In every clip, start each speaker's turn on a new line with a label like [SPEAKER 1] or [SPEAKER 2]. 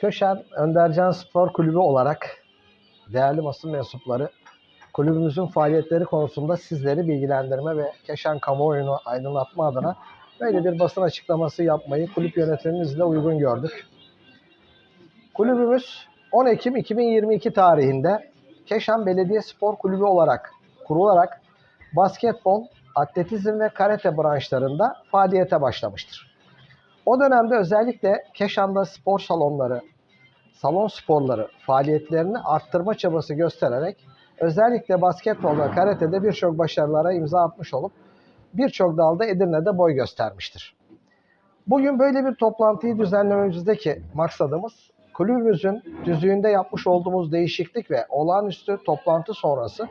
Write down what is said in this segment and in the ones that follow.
[SPEAKER 1] Köşen Öndercan Spor Kulübü olarak değerli basın mensupları kulübümüzün faaliyetleri konusunda sizleri bilgilendirme ve Keşan kamuoyunu aydınlatma adına böyle bir basın açıklaması yapmayı kulüp yönetimimizle uygun gördük. Kulübümüz 10 Ekim 2022 tarihinde Keşan Belediye Spor Kulübü olarak kurularak basketbol, atletizm ve karate branşlarında faaliyete başlamıştır. O dönemde özellikle Keşan'da spor salonları, salon sporları faaliyetlerini arttırma çabası göstererek özellikle basketbol ve karatede birçok başarılara imza atmış olup birçok dalda Edirne'de boy göstermiştir. Bugün böyle bir toplantıyı düzenlememizdeki maksadımız kulübümüzün düzüğünde yapmış olduğumuz değişiklik ve olağanüstü toplantı sonrası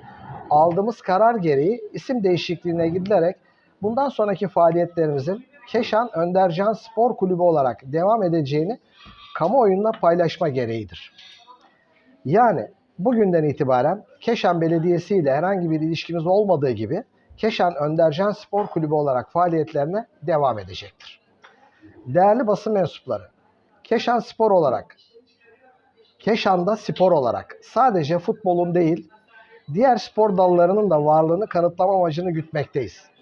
[SPEAKER 1] aldığımız karar gereği isim değişikliğine gidilerek bundan sonraki faaliyetlerimizin Keşan Öndercan Spor Kulübü olarak devam edeceğini kamuoyuna paylaşma gereğidir. Yani bugünden itibaren Keşan Belediyesi ile herhangi bir ilişkimiz olmadığı gibi Keşan Öndercan Spor Kulübü olarak faaliyetlerine devam edecektir. Değerli basın mensupları, Keşan Spor olarak, Keşan'da spor olarak sadece futbolun değil, diğer spor dallarının da varlığını kanıtlama amacını gütmekteyiz.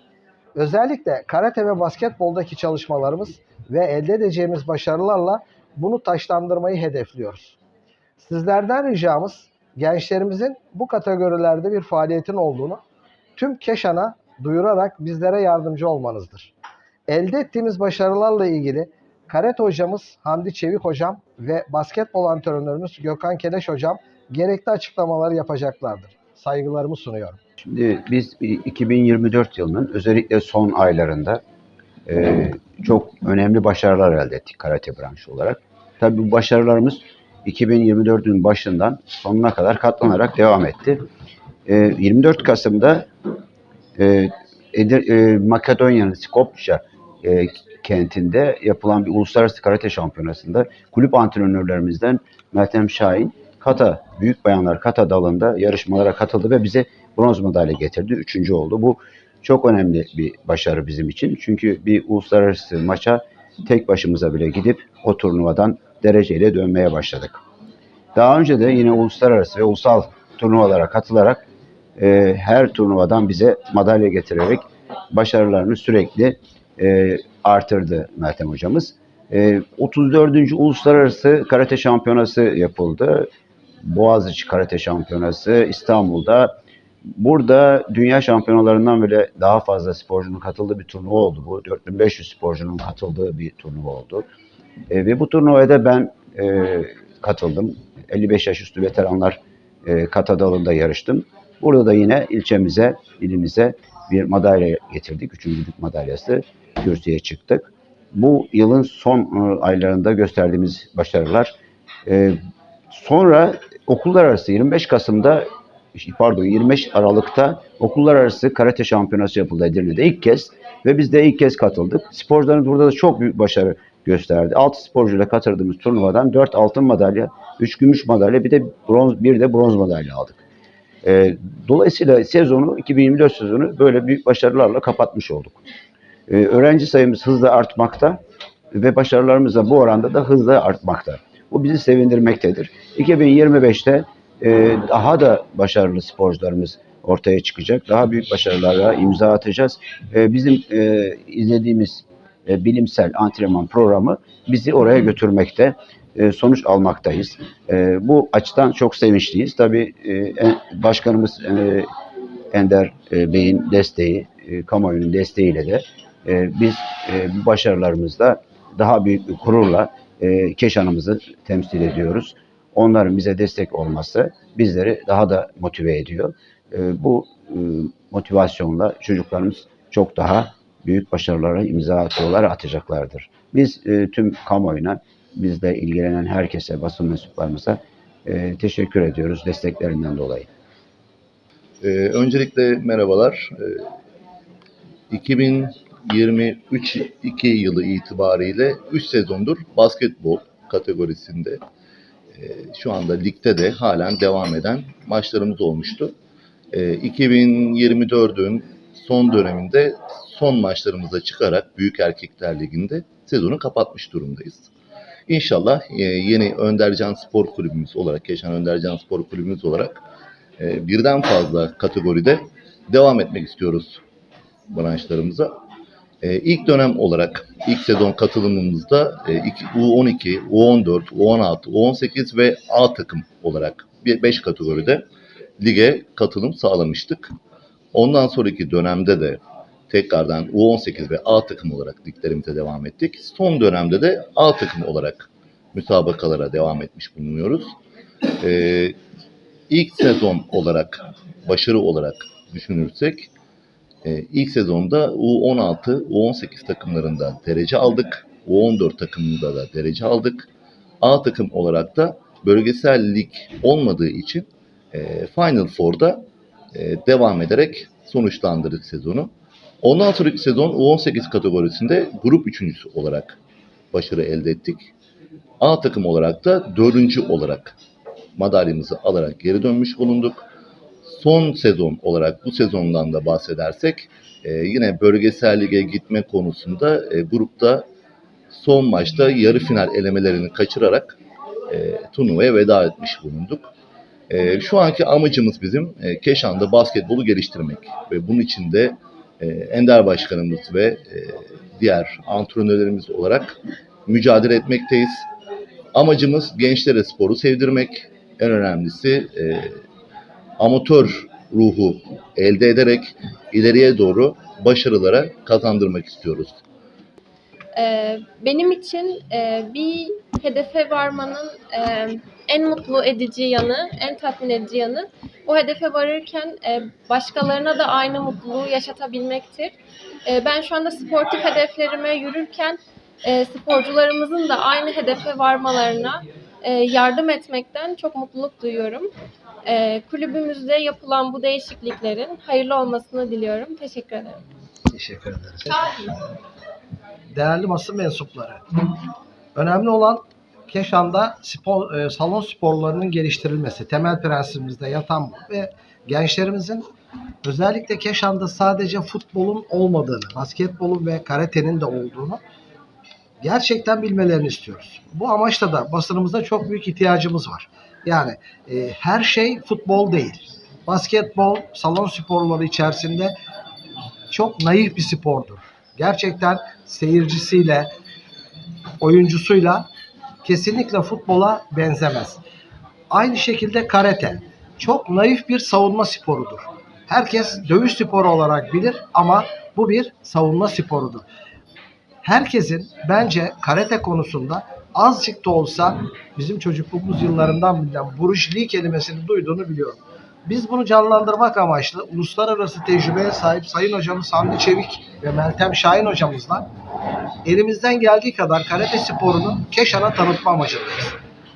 [SPEAKER 1] Özellikle karate ve basketboldaki çalışmalarımız ve elde edeceğimiz başarılarla bunu taşlandırmayı hedefliyoruz. Sizlerden ricamız gençlerimizin bu kategorilerde bir faaliyetin olduğunu tüm Keşan'a duyurarak bizlere yardımcı olmanızdır. Elde ettiğimiz başarılarla ilgili karate hocamız Hamdi Çevik hocam ve basketbol antrenörümüz Gökhan Keleş hocam gerekli açıklamaları yapacaklardır. Saygılarımı sunuyorum.
[SPEAKER 2] Şimdi biz 2024 yılının özellikle son aylarında e, çok önemli başarılar elde ettik karate branşı olarak. Tabii bu başarılarımız 2024'ün başından sonuna kadar katlanarak devam etti. E, 24 Kasım'da e, e, Makedonya'nın Skopje e, kentinde yapılan bir uluslararası karate şampiyonasında kulüp antrenörlerimizden Meltem Şahin kata, büyük bayanlar kata dalında yarışmalara katıldı ve bize bronz madalya getirdi. Üçüncü oldu. Bu çok önemli bir başarı bizim için. Çünkü bir uluslararası maça tek başımıza bile gidip o turnuvadan dereceyle dönmeye başladık. Daha önce de yine uluslararası ve ulusal turnuvalara katılarak e, her turnuvadan bize madalya getirerek başarılarını sürekli e, artırdı Meltem hocamız. E, 34. Uluslararası Karate Şampiyonası yapıldı. Boğaziçi Karate Şampiyonası İstanbul'da. Burada dünya şampiyonalarından bile daha fazla sporcunun katıldığı bir turnuva oldu bu. 4500 sporcunun katıldığı bir turnuva oldu. E, ve bu turnuvaya da ben e, katıldım. 55 yaş üstü veteranlar e, kata dalında yarıştım. Burada da yine ilçemize, ilimize bir madalya getirdik. Üçüncülük madalyası. Kürsüye çıktık. Bu yılın son e, aylarında gösterdiğimiz başarılar. E, sonra okullar arası 25 Kasım'da pardon 25 Aralık'ta okullar arası karate şampiyonası yapıldı Edirne'de ilk kez ve biz de ilk kez katıldık. Sporcularımız burada da çok büyük başarı gösterdi. 6 sporcuyla katıldığımız turnuvadan 4 altın madalya, 3 gümüş madalya bir de bronz bir de bronz madalya aldık. Ee, dolayısıyla sezonu 2024 sezonu böyle büyük başarılarla kapatmış olduk. Ee, öğrenci sayımız hızla artmakta ve başarılarımız da bu oranda da hızla artmakta. Bu bizi sevindirmektedir. 2025'te e, daha da başarılı sporcularımız ortaya çıkacak. Daha büyük başarılara imza atacağız. E, bizim e, izlediğimiz e, bilimsel antrenman programı bizi oraya götürmekte. E, sonuç almaktayız. Bu açıdan çok sevinçliyiz. Tabii e, başkanımız e, Ender e, Bey'in desteği, kamuoyunun desteğiyle de biz bu başarılarımızda daha büyük bir gururla Keşan'ımızı temsil ediyoruz. Onların bize destek olması bizleri daha da motive ediyor. E, bu e, motivasyonla çocuklarımız çok daha büyük başarılara imza atıyorlar, atacaklardır. Biz e, tüm kamuoyuna, bizle ilgilenen herkese, basın mensuplarımıza e, teşekkür ediyoruz desteklerinden dolayı.
[SPEAKER 3] Ee, öncelikle merhabalar. Ee, 2023 2 yılı itibariyle 3 sezondur basketbol kategorisinde ee, şu anda ligde de halen devam eden maçlarımız olmuştu. Ee, 2024'ün son döneminde son maçlarımıza çıkarak Büyük Erkekler Ligi'nde sezonu kapatmış durumdayız. İnşallah e, yeni Öndercan Spor Kulübümüz olarak, Keşan Öndercan Spor Kulübümüz olarak e, birden fazla kategoride devam etmek istiyoruz branşlarımıza. E, ilk dönem olarak ilk sezon katılımımızda e, iki- U12, U14, U16, U18 ve A takım olarak 5 kategoride lige katılım sağlamıştık. Ondan sonraki dönemde de tekrardan U18 ve A takım olarak liglerimize devam ettik. Son dönemde de A takım olarak müsabakalara devam etmiş bulunuyoruz. Ee, ilk sezon olarak, başarı olarak düşünürsek e, ilk sezonda U16, U18 takımlarında derece aldık. U14 takımında da derece aldık. A takım olarak da bölgesel lig olmadığı için e, Final Four'da e, devam ederek sonuçlandırdık sezonu. Ondan sonraki sezon U18 kategorisinde grup üçüncüsü olarak başarı elde ettik. A takım olarak da dördüncü olarak madalyamızı alarak geri dönmüş bulunduk. Son sezon olarak bu sezondan da bahsedersek e, yine bölgesel lige gitme konusunda e, grupta son maçta yarı final elemelerini kaçırarak e, turnuvaya veda etmiş bulunduk. E, şu anki amacımız bizim e, Keşan'da basketbolu geliştirmek ve bunun için de e, Ender Başkanımız ve e, diğer antrenörlerimiz olarak mücadele etmekteyiz. Amacımız gençlere sporu sevdirmek. En önemlisi e, amatör ruhu elde ederek ileriye doğru başarılara kazandırmak istiyoruz.
[SPEAKER 4] Ee, benim için e, bir hedefe varmanın e, en mutlu edici yanı, en tatmin edici yanı o hedefe varırken e, başkalarına da aynı mutluluğu yaşatabilmektir. Ben şu anda sportif hedeflerime yürürken sporcularımızın da aynı hedefe varmalarına yardım etmekten çok mutluluk duyuyorum. E, kulübümüzde yapılan bu değişikliklerin hayırlı olmasını diliyorum. Teşekkür ederim.
[SPEAKER 1] Teşekkür ederiz. Değerli basın mensupları. Önemli olan Keşan'da spor, e, salon sporlarının geliştirilmesi. Temel prensibimizde yatan bu. Ve gençlerimizin özellikle Keşan'da sadece futbolun olmadığını, basketbolun ve karatenin de olduğunu gerçekten bilmelerini istiyoruz. Bu amaçla da basınımızda çok büyük ihtiyacımız var. Yani e, her şey futbol değil. Basketbol, salon sporları içerisinde çok naif bir spordur. Gerçekten seyircisiyle, oyuncusuyla kesinlikle futbola benzemez. Aynı şekilde karate çok naif bir savunma sporudur. Herkes dövüş sporu olarak bilir ama bu bir savunma sporudur. Herkesin bence karate konusunda azıcık da olsa bizim çocukluğumuz yıllarından bilinen Bruce kelimesini duyduğunu biliyorum. Biz bunu canlandırmak amaçlı uluslararası tecrübeye sahip Sayın Hocamız Hamdi Çevik ve Meltem Şahin Hocamızla elimizden geldiği kadar karate sporunu Keşan'a tanıtma amacındayız.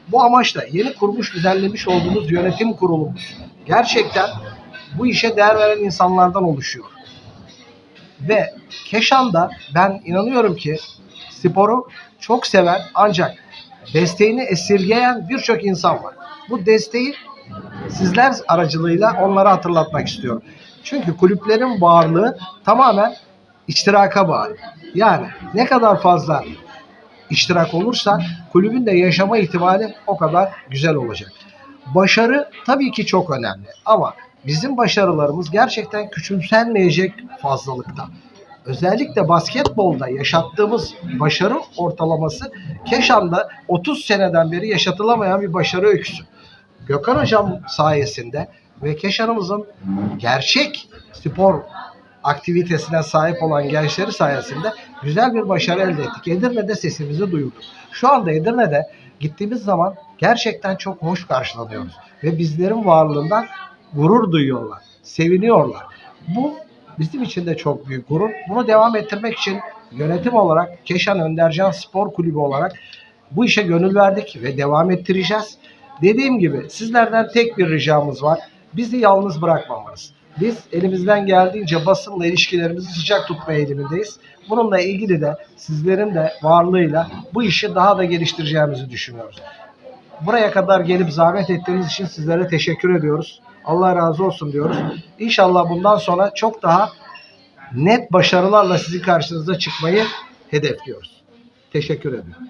[SPEAKER 1] Bu amaçla yeni kurmuş, düzenlemiş olduğumuz yönetim kurulumuz gerçekten bu işe değer veren insanlardan oluşuyor. Ve Keşan'da ben inanıyorum ki sporu çok seven ancak desteğini esirgeyen birçok insan var. Bu desteği sizler aracılığıyla onlara hatırlatmak istiyorum. Çünkü kulüplerin varlığı tamamen iştiraka bağlı. Yani ne kadar fazla iştirak olursa kulübün de yaşama ihtimali o kadar güzel olacak. Başarı tabii ki çok önemli ama bizim başarılarımız gerçekten küçümsenmeyecek fazlalıkta. Özellikle basketbolda yaşattığımız başarı ortalaması Keşan'da 30 seneden beri yaşatılamayan bir başarı öyküsü. Gökhan Hocam sayesinde ve Keşan'ımızın gerçek spor aktivitesine sahip olan gençleri sayesinde güzel bir başarı elde ettik. Edirne'de sesimizi duyurduk. Şu anda Edirne'de gittiğimiz zaman gerçekten çok hoş karşılanıyoruz. Ve bizlerin varlığından gurur duyuyorlar, seviniyorlar. Bu bizim için de çok büyük gurur. Bunu devam ettirmek için yönetim olarak Keşan Öndercan Spor Kulübü olarak bu işe gönül verdik ve devam ettireceğiz. Dediğim gibi sizlerden tek bir ricamız var. Bizi yalnız bırakmamanız. Biz elimizden geldiğince basınla ilişkilerimizi sıcak tutma eğilimindeyiz. Bununla ilgili de sizlerin de varlığıyla bu işi daha da geliştireceğimizi düşünüyoruz. Buraya kadar gelip zahmet ettiğiniz için sizlere teşekkür ediyoruz. Allah razı olsun diyoruz. İnşallah bundan sonra çok daha net başarılarla sizin karşınıza çıkmayı hedefliyoruz. Teşekkür ediyorum.